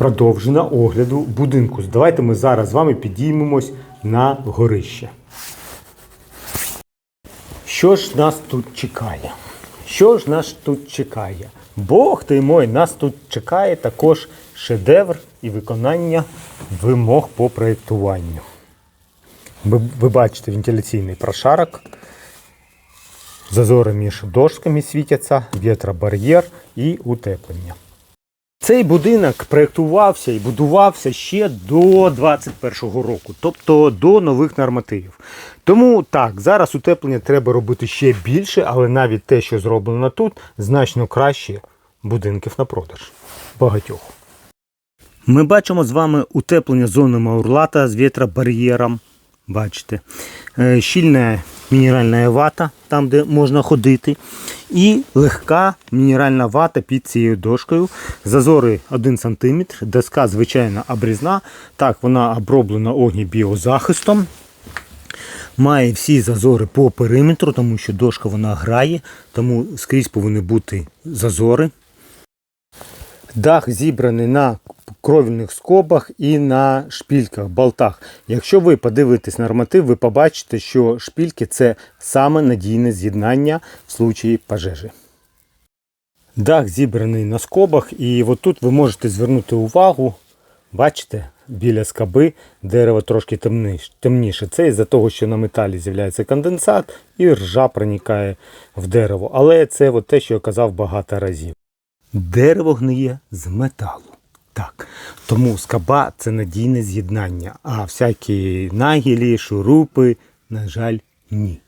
продовження огляду будинку. Давайте ми зараз з вами підіймемось на горище. Що ж нас тут чекає? Що ж нас тут чекає? Бог ти мой, нас тут чекає також шедевр і виконання вимог по проєктуванню. Ви, ви бачите вентиляційний прошарок, зазори між дошками світяться, вітробар'єр і утеплення. Цей будинок проєктувався і будувався ще до 21-го року, тобто до нових нормативів. Тому так, зараз утеплення треба робити ще більше, але навіть те, що зроблено тут, значно краще будинків на продаж. Багатьох. Ми бачимо з вами утеплення зони Маурлата з вітробар'єром. Бачите, Е, щільна мінеральна вата, там де можна ходити, і легка мінеральна вата під цією дошкою. Зазори 1 см, доска звичайна обрізна. Так, вона оброблена огнібіозахистом. Має всі зазори по периметру, тому що дошка вона грає, тому скрізь повинні бути зазори. Дах зібраний на кровільних скобах і на шпільках, болтах. Якщо ви подивитесь норматив, ви побачите, що шпільки це саме надійне з'єднання в случаї пожежі. Дах зібраний на скобах, і отут ви можете звернути увагу, бачите, біля скоби дерево трошки темніше. Це із-за того, що на металі з'являється конденсат і ржа проникає в дерево. Але це от те, що я казав багато разів. Дерево гниє з металу. Так. Тому скаба це надійне з'єднання, а всякі нагілі, шурупи, на жаль, ні.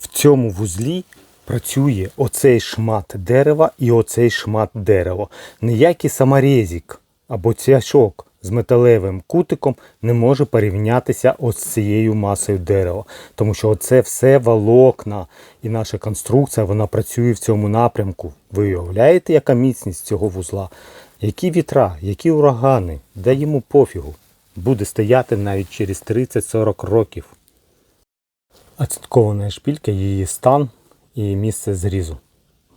В цьому вузлі працює оцей шмат дерева і оцей шмат дерева. Ніякий саморезік або цяшок з металевим кутиком не може порівнятися ось з цією масою дерева. Тому що це все волокна і наша конструкція вона працює в цьому напрямку. Ви уявляєте, яка міцність цього вузла? Які вітра, які урагани, да йому пофігу. Буде стояти навіть через 30-40 років. Оцінкована шпілька, її стан і місце зрізу.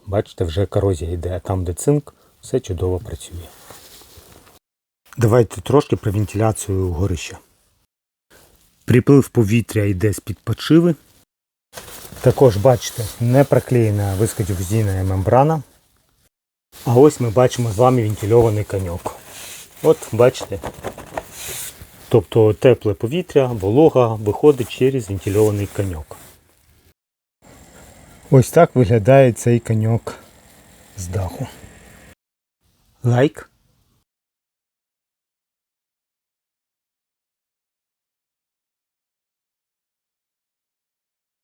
Бачите, вже корозія йде, а там, де цинк, все чудово працює. Давайте трошки про вентиляцію горища. Приплив повітря йде з-під почиви. Також бачите, не проклеєна вискодифузійна мембрана. А ось ми бачимо з вами вентильований коньок. От бачите. Тобто тепле повітря, волога виходить через вентильований коньок. Ось так виглядає цей коньок з даху. Лайк,